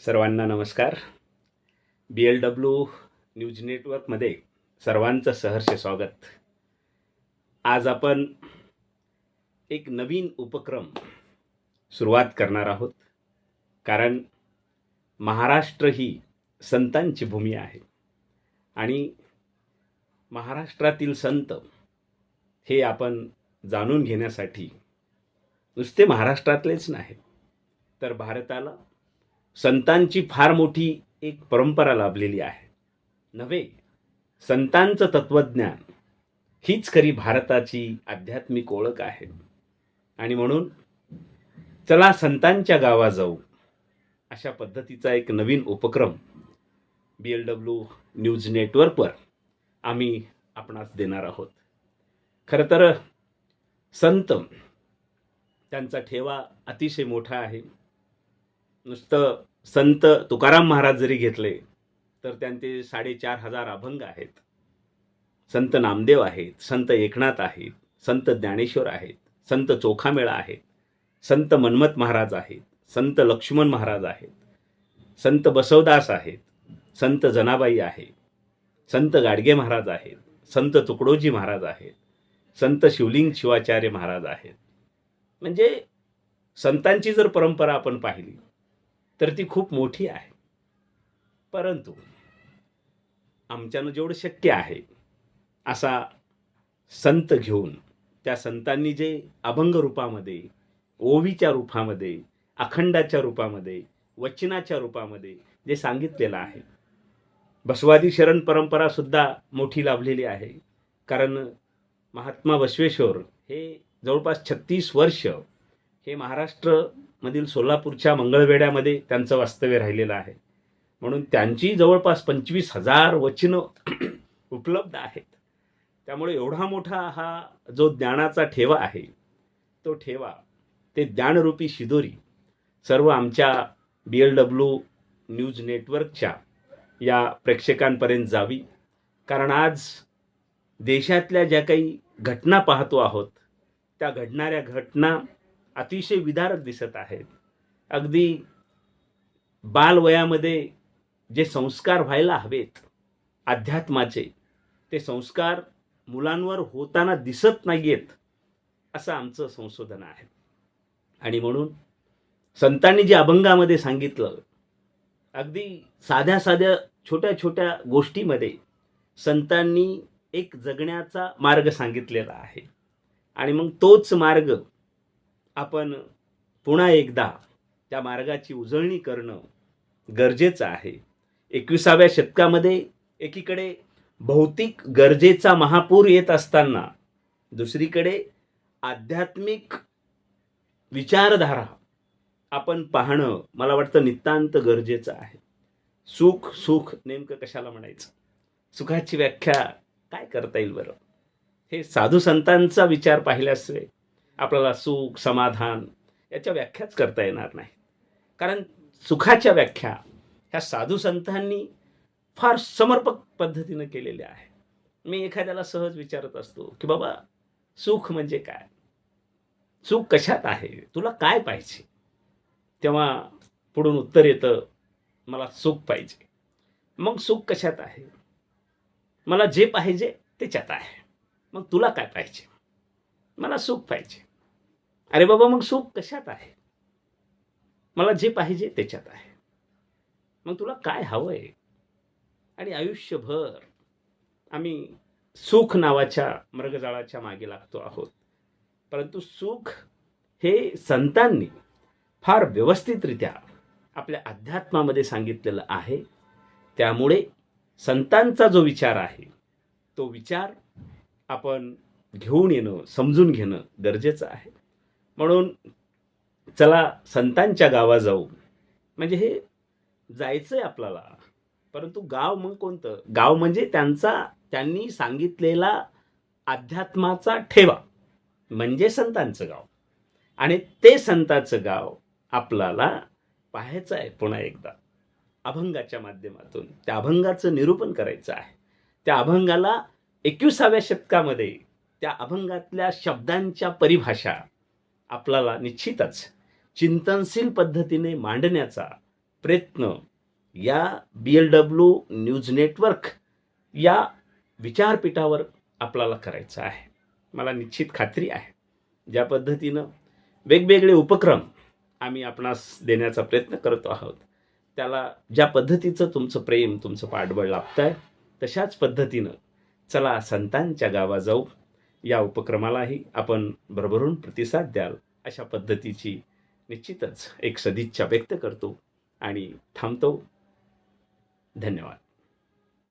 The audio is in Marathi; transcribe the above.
सर्वांना नमस्कार. बी एल डब्ल्यू न्यूज नेटवर्कमध्ये सर्वांचं सहर्ष स्वागत. आज आपण एक नवीन उपक्रम सुरुवात करणार आहोत. कारण महाराष्ट्र ही संतांची भूमी आहे. आणि महाराष्ट्रातील संत हे आपण जाणून घेण्यासाठी नुसते महाराष्ट्रातलेच नाही तर भारताला संतांची फार मोठी एक परंपरा लाभलेली आहे. नव्हे संतांचं तत्वज्ञान हीच खरी भारताची आध्यात्मिक ओळख आहे. आणि म्हणून चला संतांच्या गावा जाऊ. अशा पद्धतीचा एक नवीन उपक्रम बी एल डब्ल्यू न्यूज नेटवर्कवर आम्ही आपणास देणार आहोत. खरं तर संत त्यांचा ठेवा अतिशय मोठा आहे. नुसतं संत तुकाराम महाराज जरी घेतले तर त्यांचे साडेचार हजार अभंग आहेत संत नामदेव आहेत संत एकनाथ आहेत संत ज्ञानेश्वर आहेत संत चोखामेळा आहेत संत मन्मथ महाराज आहेत संत लक्ष्मण महाराज आहेत संत बसवदास आहेत संत जनाबाई आहे संत गाडगे महाराज आहेत संत तुकडोजी महाराज आहेत संत शिवलिंग शिवाचार्य महाराज आहेत म्हणजे संतांची जर परंपरा आपण पाहिली तर ती खूप मोठी आहे. परंतु आमच्यानं जेवढं शक्य आहे असा संत घेऊन त्या संतांनी जे अभंग रूपामध्ये ओवीच्या रूपामध्ये अखंडाच्या रूपामध्ये वचनाच्या रूपामध्ये जे सांगितलेलं आहे बसवादी शरण परंपरासुद्धा मोठी लाभलेली आहे. कारण महात्मा बसवेश्वर हे जवळपास छत्तीस वर्ष हे महाराष्ट्र मधील सोलापूरच्या मंगळवेड्यामध्ये त्यांचं वास्तव्य राहिलेलं आहे. म्हणून त्यांची जवळपास पंचवीस हजार वचनं उपलब्ध आहेत. त्यामुळे एवढा मोठा हा जो ज्ञानाचा ठेवा आहे तो ठेवा. ते ज्ञानरूपी शिदोरी सर्व आमच्या बी एल डब्ल्यू न्यूज नेटवर्कच्या या प्रेक्षकांपर्यंत जावी. कारण आज देशातल्या ज्या काही घटना पाहतो आहोत त्या घडणाऱ्या घटना अतिशय विदारक दिसत आहेत. अगदी बालवयामध्ये जे संस्कार व्हायला हवेत अध्यात्माचे ते संस्कार मुलांवर होताना दिसत नाही आहेत असं आमचं संशोधन आहे. आणि म्हणून संतांनी जे अभंगामध्ये सांगितलं अगदी साध्या साध्या छोट्या छोट्या गोष्टीमध्ये संतांनी एक जगण्याचा मार्ग सांगितलेला आहे. आणि मग तोच मार्ग आपण पुन्हा एकदा त्या मार्गाची उजळणी करणं गरजेचं आहे. एकविसाव्या शतकामध्ये एकीकडे भौतिक गरजेचा महापूर येत असताना दुसरीकडे आध्यात्मिक विचारधारा आपण पाहणं मला वाटतं नितांत गरजेचं आहे. सुख सुख नेमकं कशाला म्हणायचं? सुखाची व्याख्या काय करता येईल बरं? हे साधू संतांचा विचार पाहिल्यास आपल्याला सुख समाधान याच्या व्याख्याच करता येणार नाही कारण सुखाच्या व्याख्या ह्या साधू संतांनी फार समर्पक पद्धतीनं केलेल्या आहे मी एखाद्याला सहज विचारत असतो की बाबा सुख म्हणजे काय? सुख कशात आहे? तुला काय पाहिजे? तेव्हा पुढून उत्तर येतं मला सुख पाहिजे. मग सुख कशात आहे? मला जे पाहिजे त्याच्यात आहे. मग तुला काय पाहिजे? मला सुख पाहिजे. अरे बाबा मग सुख कशात आहे? मला जे पाहिजे त्याच्यात आहे. मग तुला काय हवं आहे आणि आयुष्यभर आम्ही सुख नावाच्या मृगजाळाच्या मागे लागतो आहोत. परंतु सुख हे संतांनी फार व्यवस्थितरित्या आपल्या अध्यात्मामध्ये सांगितलेलं आहे. त्यामुळे संतांचा जो विचार आहे तो विचार आपण घेऊन येणं समजून घेणं गरजेचं आहे. म्हणून चला संतांच्या गावा जाऊ. म्हणजे हे जायचं आहे आपल्याला. परंतु गाव मग कोणतं? गाव म्हणजे त्यांचा त्यांनी सांगितलेला अध्यात्माचा ठेवा. म्हणजे संतांचं गाव. आणि ते संतांचं गाव आपल्याला पाहायचं आहे पुन्हा एकदा. अभंगाच्या माध्यमातून. त्या अभंगाचं निरूपण करायचं आहे. त्या अभंगाला एकविसाव्या शतकामध्ये त्या अभंगातल्या शब्दांच्या परिभाषा आपल्याला निश्चितच चिंतनशील पद्धतीने मांडण्याचा प्रयत्न या B L W news network या विचारपीठावर आपल्याला करायचं आहे. मला निश्चित खात्री आहे. ज्या पद्धतीनं वेगवेगळे उपक्रम आम्ही आपणास देण्याचा प्रयत्न करतो आहोत त्याला ज्या पद्धतीचं तुमचं प्रेम तुमचं पाठबळ लाभत आहे तशाच पद्धतीनं चला संतांच्या गावा जाऊ. या उपक्रमालाही आपण भरभरून प्रतिसाद द्याल अशा पद्धतीची निश्चितच एक सदिच्छा व्यक्त करतो आणि थांबतो. धन्यवाद.